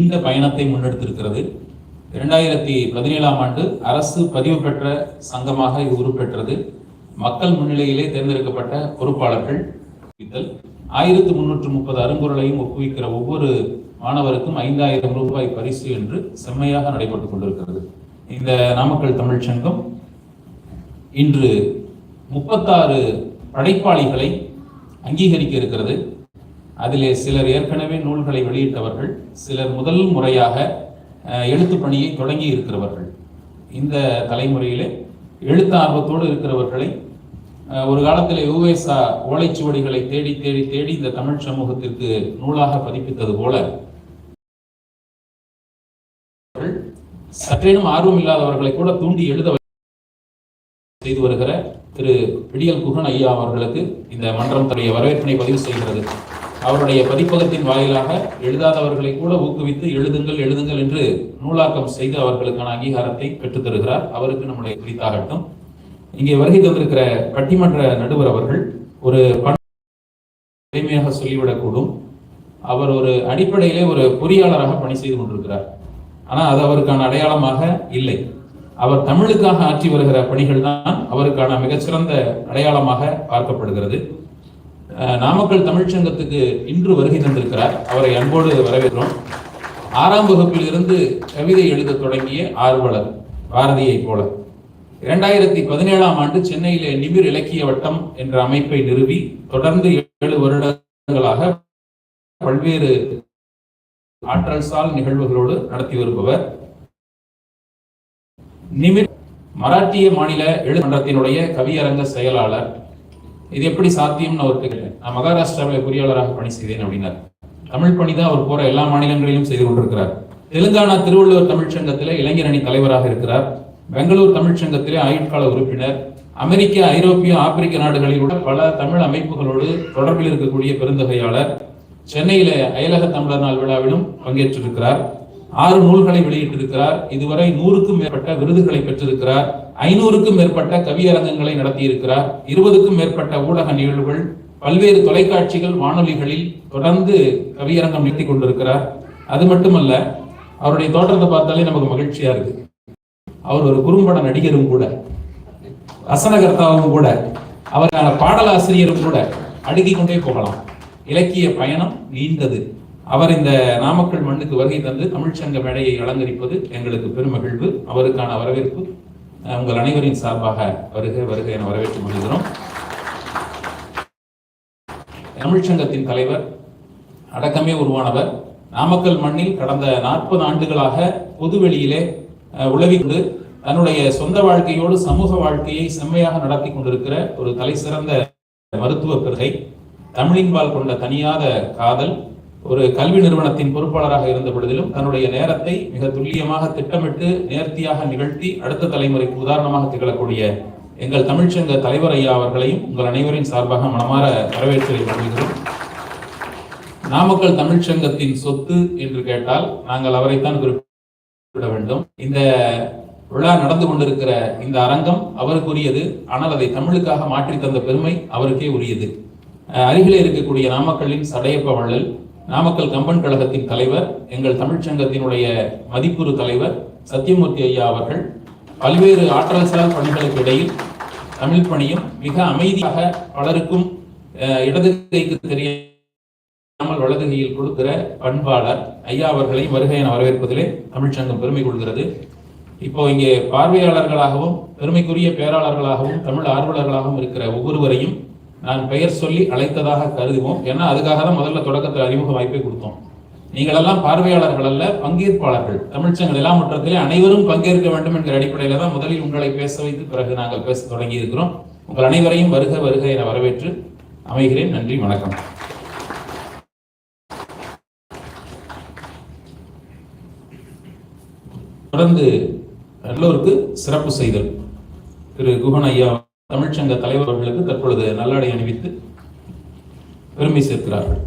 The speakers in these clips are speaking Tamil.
இந்த பயணத்தை முன்னெடுத்திருக்கிறது. இரண்டாயிரத்தி பதினேழாம் ஆண்டு அரசு பதிவு பெற்ற சங்கமாக இது உருப்பெற்றது. மக்கள் முன்னிலையிலே தேர்ந்தெடுக்கப்பட்ட பொறுப்பாளர்கள் ஆயிரத்து முன்னூற்று முப்பது அருங்குறளையும் ஒப்புவிக்கிற ஒவ்வொரு மாணவருக்கும் ஐந்தாயிரம் ரூபாய் பரிசு என்று செம்மையாக நடைபெற்றுக் கொண்டிருக்கிறது. இந்த நாமக்கல் தமிழ்ச் சங்கம் இன்று முப்பத்தாறு படைப்பாளிகளை அங்கீகரிக்க இருக்கிறது. அதிலே சிலர் ஏற்கனவே நூல்களை வெளியிட்டவர்கள் சிலர் முதல் முறையாக எழுத்து பணியை தொடங்கி இருக்கிறவர்கள். இந்த தலைமுறையிலே எழுத்து ஆர்வத்தோடு இருக்கிறவர்களை ஒரு காலத்தில் யுவேசா ஓலைச்சுவடிகளை தேடி தேடி தேடி இந்த தமிழ் சமூகத்திற்கு நூலாக பதிப்பித்தது போல சற்றேனும் ஆர்வம் இல்லாதவர்களை கூட தூண்டி எழுத செய்து வருகிற திரு பிடியல் குகன் ஐயா அவர்களுக்கு இந்த மன்றம் தன்னுடைய வரவேற்பினை பதிவு செய்கிறது. அவருடைய பதிப்பகத்தின் வாயிலாக எழுதாதவர்களை கூட ஊக்குவித்து எழுதுங்கள் எழுதுங்கள் என்று நூலாக்கம் செய்து அவர்களுக்கான அங்கீகாரத்தை பெற்றுத்தருகிறார் அவருக்கு நம்முடைய குறித்தாகட்டும் இங்கே வருகை தந்திருக்கிற பட்டிமன்ற நடுவர் அவர்கள் ஒரு பண் எளிமையாக சொல்லிவிடக்கூடும். அவர் ஒரு அடிப்படையிலே ஒரு பொறியாளராக பணி செய்து கொண்டிருக்கிறார். ஆனால் அது அவருக்கான அடையாளமாக இல்லை. அவர் தமிழுக்காக ஆற்றி வருகிற பணிகள் தான் அவருக்கான மிகச்சிறந்த அடையாளமாக பார்க்கப்படுகிறது. நாமக்கல் தமிழ்ச்சங்கத்துக்கு இன்று வருகை தந்திருக்கிறார். அவரை அன்போடு வரவேற்கிறோம். ஆறாம் வகுப்பில் இருந்து கவிதை எழுத தொடங்கிய ஆர்வலர் பாரதியைப் போல. இரண்டாயிரத்தி பதினேழாம் ஆண்டு சென்னையிலே நிமிர் இலக்கிய வட்டம் என்ற அமைப்பை நிறுவி தொடர்ந்து ஏழு வருடங்களாக பல்வேறு ஆற்றல் சால் நிகழ்வுகளோடு நடத்தி வருபவர் நிமிர். மராட்டிய மாநில எழுமன்றத்தினுடைய கவியரங்க செயலாளர் இது எப்படி சாத்தியம்னு அவருக்கு கேட்டேன். நான் மகாராஷ்டிராவில் பொறியாளராக பணி செய்தேன் அப்படின்னார். தமிழ் பணி தான் அவர் போற எல்லா மாநிலங்களிலும் செய்து கொண்டிருக்கிறார். தெலுங்கானா திருவள்ளுவர் தமிழ்ச்சங்கத்திலே அணி தலைவராக இருக்கிறார். பெங்களூர் தமிழ்ச்சங்கத்திலே ஆயுட்கால உறுப்பினர். அமெரிக்க ஐரோப்பிய ஆப்பிரிக்க நாடுகளில் உள்ள பல தமிழ் அமைப்புகளோடு தொடர்பில் இருக்கக்கூடிய பெருந்தகையாளர். சென்னையில அயலக தமிழர் நாள் விழாவிலும் பங்கேற்றிருக்கிறார். ஆறு நூல்களை வெளியிட்டிருக்கிறார். இதுவரை நூறுக்கும் மேற்பட்ட விருதுகளை பெற்றிருக்கிறார். ஐநூறுக்கும் மேற்பட்ட கவியரங்கங்களை நடத்தியிருக்கிறார். இருபதுக்கும் மேற்பட்ட ஊடக நிகழ்வுகள் பல்வேறு தொலைக்காட்சிகள் வானொலிகளில் தொடர்ந்து கவியரங்கம் நிறுத்தி கொண்டிருக்கிறார். அது மட்டுமல்ல அவருடைய தோற்றத்தை பார்த்தாலே நமக்கு மகிழ்ச்சியா இருக்கு. அவர் ஒரு குறும்பட நடிகரும் கூட ரசனகர்த்தாவும் கூட அவரான பாடலாசிரியரும் கூட அடுக்கிக் கொண்டே போகலாம். இலக்கிய பயணம் நீண்டது. அவர் இந்த நாமக்கல் மண்ணுக்கு வருகை தந்து தமிழ்ச்சங்க மேடையை அலங்கரிப்பது எங்களுக்கு பெருமகிழ்வு. அவருக்கான வரவேற்பு உங்கள் அனைவரின் சார்பாக வருக வருக என வரவேற்று மகிழ்கிறோம் தமிழ்ச்சங்கத்தின் தலைவர் அடக்கமே உருவானவர் நாமக்கல் மண்ணில் கடந்த நாற்பது ஆண்டுகளாக பொதுவெளியிலே அஹ், தன்னுடைய சொந்த வாழ்க்கையோடு சமூக வாழ்க்கையை செம்மையாக நடத்தி கொண்டிருக்கிற ஒரு தலைசிறந்த மருத்துவ பெருகை தமிழின்பால் கொண்ட தனியாத காதல் ஒரு கல்வி நிறுவனத்தின் பொறுப்பாளராக இருந்த பொழுதிலும் தன்னுடைய நேரத்தை மிக துல்லியமாக திட்டமிட்டு நேர்த்தியாக நிகழ்த்தி அடுத்த தலைமுறைக்கு உதாரணமாக திகழக்கூடிய எங்கள் தமிழ்ச்சங்க தலைவர் ஐயா அவர்களையும் உங்கள் அனைவரின் சார்பாக மனமாற வரவேற்பதை வழங்குகிறோம் நாமக்கல் தமிழ்ச்சங்கத்தின் சொத்து என்று கேட்டால் நாங்கள் அவரைத்தான் குறிப்பிட வேண்டும். இந்த விழா நடந்து கொண்டிருக்கிற இந்த அரங்கம் அவருக்குரியது. ஆனால் அதை தமிழுக்காக மாற்றி தந்த பெருமை அவருக்கே உரியது. அஹ் அருகிலே இருக்கக்கூடிய நாமக்கல்லின் சடையப்ப வள்ளல் நாமக்கல் கம்பன் கழகத்தின் தலைவர் எங்கள் தமிழ்ச்சங்கத்தினுடைய மதிப்புறு தலைவர் சத்தியமூர்த்தி ஐயா அவர்கள் பல்வேறு ஆற்றல் சார் பணிகளுக்கு இடையில் தமிழ் பணியும் மிக அமைதியாக பலருக்கும் அஹ், இடது கைக்கு தெரியாமல் வலது கையில் கொடுக்கிற பண்பாளர் ஐயா அவர்களை வருகை என வரவேற்பதிலே தமிழ்ச்சங்கம் பெருமை கொள்கிறது. இப்போ இங்கே பார்வையாளர்களாகவும் பெருமைக்குரிய பேராளர்களாகவும் தமிழ் ஆர்வலர்களாகவும் இருக்கிற ஒவ்வொருவரையும் நான் பெயர் சொல்லி அழைத்ததாக கருதுவோம். ஏன்னா அதுக்காக தான் முதல்ல தொடக்கத்தில் அறிமுக வாய்ப்பை கொடுத்தோம். நீங்களெல்லாம் பார்வையாளர்கள் அல்ல பங்கேற்பாளர்கள். தமிழ்ச்சங்கள் எல்லா மன்றத்திலே அனைவரும் பங்கேற்க வேண்டும் என்கிற அடிப்படையில தான் முதலில் உங்களை பேச வைத்து பிறகு நாங்கள் பேச தொடங்கி இருக்கிறோம் உங்கள் அனைவரையும் வருக வருக என வரவேற்று அமைகிறேன். நன்றி வணக்கம். தொடர்ந்து நல்லோருக்கு சிறப்பு செய்தல். திரு குகன் ஐயா தமிழ்ச்சங்க தலைவர்களுக்கு தற்பொழுது நல்லடை அணிவித்து பெருமை சேர்க்கிறார்கள்.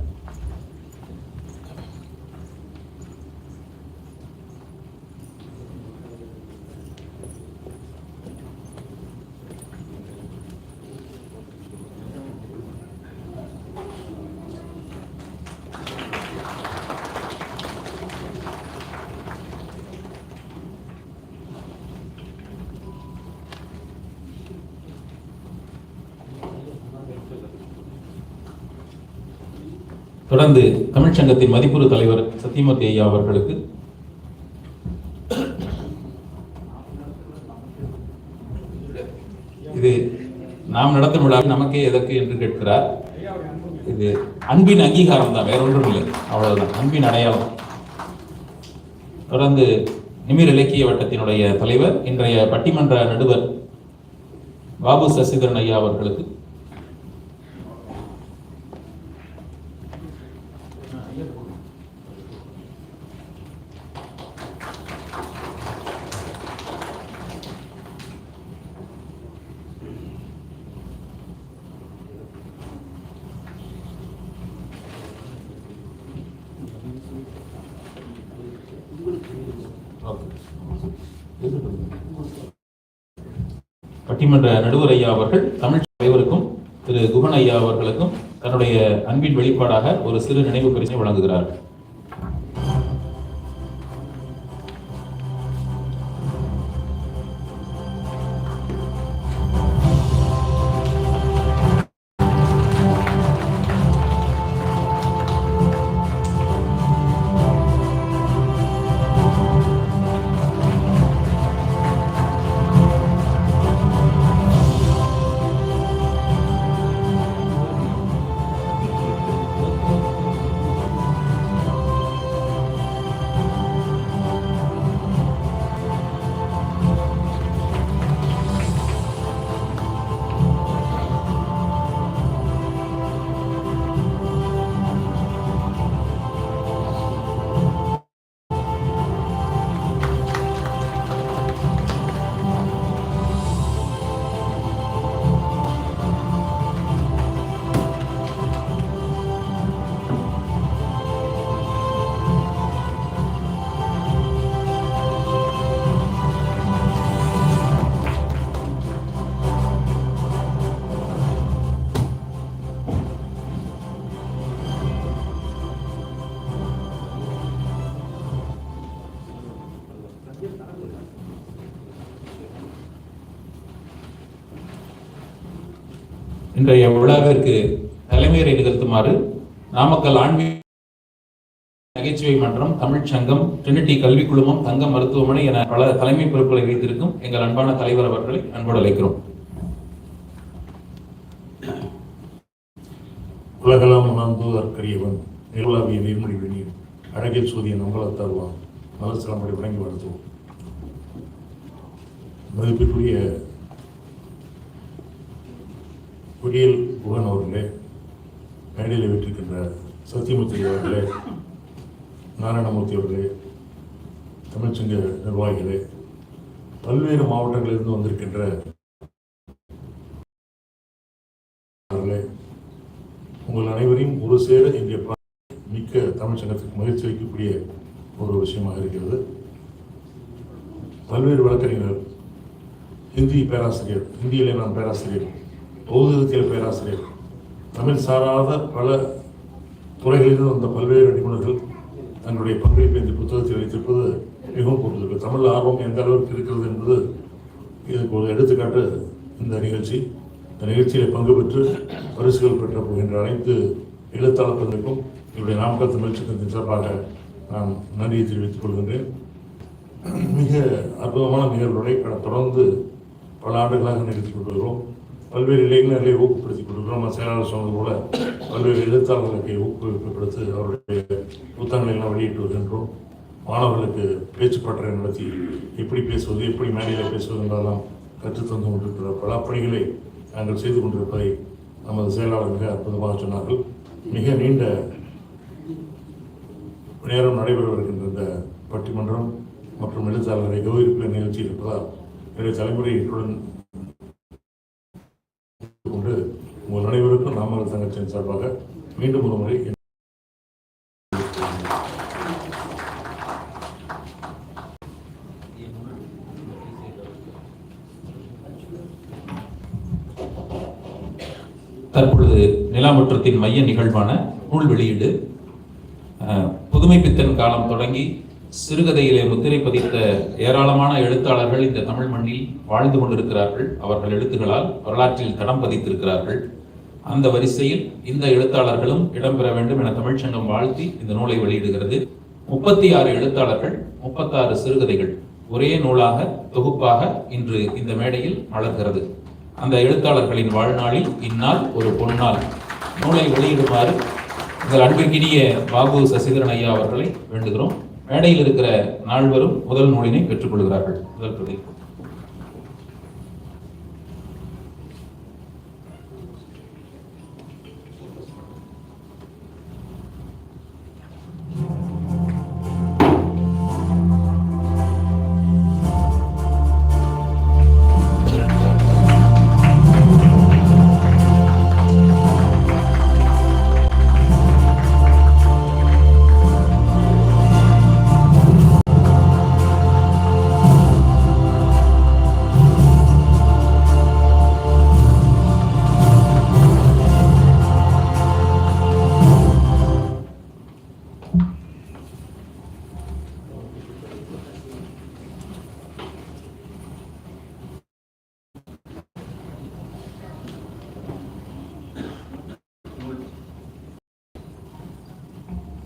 தொடர்ந்து தமிழ்ச்சங்கத்தின் மதிப்புறு தலைவர் சத்தியமூர்த்தி ஐயா அவர்களுக்கு. இது நாம் நடத்தும் விழா நமக்கே எதற்கு என்று கேட்கிறார். இது அன்பின் அங்கீகாரம் தான் வேற ஒன்றும் இல்லை. அவ்வளவுதான் அன்பின் அடையாளம். தொடர்ந்து நிமிர் இலக்கிய வட்டத்தினுடைய தலைவர் இன்றைய பட்டிமன்ற நடுவர் பாபு சசிதரன் ஐயா அவர்களுக்கு. பட்டிமன்ற நடுவர் ஐயா அவர்கள் தமிழ் தலைவருக்கும் திரு குகன் ஐயா அவர்களுக்கும் தன்னுடைய அன்பின் வெளிப்பாடாக ஒரு சிறு நினைவு பரிசை வழங்குகிறார்கள். இன்றைய விழாவிற்கு தலைமையுரை நிகழ்த்துமாறு நாமக்கல் ஆன்மீக நகைச்சுவை மன்றம் தமிழ் சங்கம் ட்ரினிட்டி கல்வி குழுமம் தங்க மருத்துவமனை என பல தலைமை பொறுப்புகளை வைத்திருக்கும் எங்கள் அன்பான தலைவர் அவர்களை அன்போடு அழைக்கிறோம். உலகெல்லாம் உணர்ந்து அற்கரியவன் நிர்வலாவிய நீர்மொழி வெளியில் அழகில் சூரியன் உங்களால் தருவான் சிலம்படி வழங்கி வாழ்த்துவோம். மதிப்பிற்குரிய குடியல் புகன் அவர்களே மேடையில் விட்டிருக்கின்ற சத்தியமூர்த்தி அவர்களே நாராயணமூர்த்தி அவர்களே தமிழ்ச்சங்க நிர்வாகிகளே பல்வேறு மாவட்டங்களிலிருந்து வந்திருக்கின்ற உங்கள் அனைவரையும் ஒரு சேர இங்கே மிக்க தமிழ் சங்கத்துக்கு மகிழ்ச்சி அளிக்கக்கூடிய ஒரு விஷயமாக இருக்கிறது. பல்வேறு வழக்கறிஞர்கள் ஹிந்தி பேராசிரியர் ஹிந்தியிலே நான் பேராசிரியர் பௌதிகத்திலே பேராசிரியர். தமிழ் சாராத பல துறைகளிலும் வந்த பல்வேறு நிபுணர்கள் தங்களுடைய பங்களிப்பை இந்த புத்தகத்தில் வைத்திருப்பது மிகவும் பொருத்தது தமிழ் ஆர்வம் எந்த அளவுக்கு இருக்கிறது என்பது இதுக்கு ஒரு எடுத்துக்காட்டு இந்த நிகழ்ச்சி. இந்த நிகழ்ச்சியில் பங்கு பெற்று பரிசுகள் பெற்ற போகின்ற அனைத்து எழுத்தாளர்களுக்கும் என்னுடைய நாமக்கல் தமிழ் சங்கத்தின் சார்பாக நான் நன்றியை தெரிவித்துக் கொள்கின்றேன். மிக அற்புதமான நிகழ்வுகளை தொடர்ந்து பல ஆண்டுகளாக நிகழ்த்தி கொண்டிருக்கிறோம் பல்வேறு இளைஞர்களை ஊக்கப்படுத்தி கொடுக்கிறோம் நம்ம செயலாளர் சொன்னது போல பல்வேறு எழுத்தாளர்களுக்கு ஊக்குவிக்கப்படுத்தி அவருடைய புத்தகங்களை எல்லாம் வெளியிட்டு வருகின்றோம். மாணவர்களுக்கு பேச்சு பட்டறை நடத்தி எப்படி பேசுவது எப்படி மேடையில் பேசுவது என்றெல்லாம் கற்றுத்தந்து கொண்டிருக்கிற பல பணிகளை நாங்கள் செய்து கொண்டிருப்பதை நமது செயலாளர் மிக அற்புதமாக சொன்னார்கள். மிக நீண்ட நேரம் நடைபெறவிருக்கின்ற இந்த பட்டிமன்றம் மற்றும் எழுத்தாளர்களை கௌரவிப்பில் நிகழ்ச்சி இருப்பதால் என்னுடைய தலைமுறையுடன் கொண்டு உங்கள் அனைவருக்கும் சங்கத்தின் சார்பாக மீண்டும் ஒரு முறை தற்பொழுது நிலாமுற்றத்தின் மைய நிகழ்வான நூல் வெளியீடு புதுமை பித்தன் காலம் தொடங்கி சிறுகதையிலே முத்திரை பதித்த ஏராளமான எழுத்தாளர்கள் இந்த தமிழ் மண்ணில் வாழ்ந்து கொண்டிருக்கிறார்கள். அவர்கள் எழுத்துக்களால் வரலாற்றில் தடம் பதித்திருக்கிறார்கள். அந்த வரிசையில் இந்த எழுத்தாளர்களும் இடம்பெற வேண்டும் என தமிழ்ச்சங்கம் வாழ்த்தி இந்த நூலை வெளியிடுகிறது. முப்பத்தி ஆறு எழுத்தாளர்கள் முப்பத்தாறு சிறுகதைகள் ஒரே நூலாக தொகுப்பாக இன்று இந்த மேடையில் வளர்கிறது அந்த எழுத்தாளர்களின் வாழ்நாளில் இந்நாள் ஒரு பொன்னாள் நூலை வெளியிடுமாறு எங்கள் அன்பிற்கினிய பாபு சசிதரன் ஐயா அவர்களை வேண்டுகிறோம். மேடையில் இருக்கிற நால்வரும் முதல் நூலினை பெற்றுக்கொள்கிறார்கள். முதல் பிரதிப்பு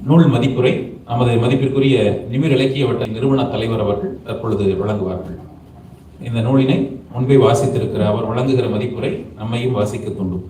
நூல் மதிப்புரை நமது மதிப்பிற்குரிய நிமிர் இலக்கிய வட்ட நிறுவன தலைவர் அவர்கள் தற்பொழுது வழங்குவார்கள். இந்த நூலினை முன்பே வாசித்திருக்கிற அவர் வழங்குகிற மதிப்புரை நம்மையும் வாசிக்க தூண்டும்.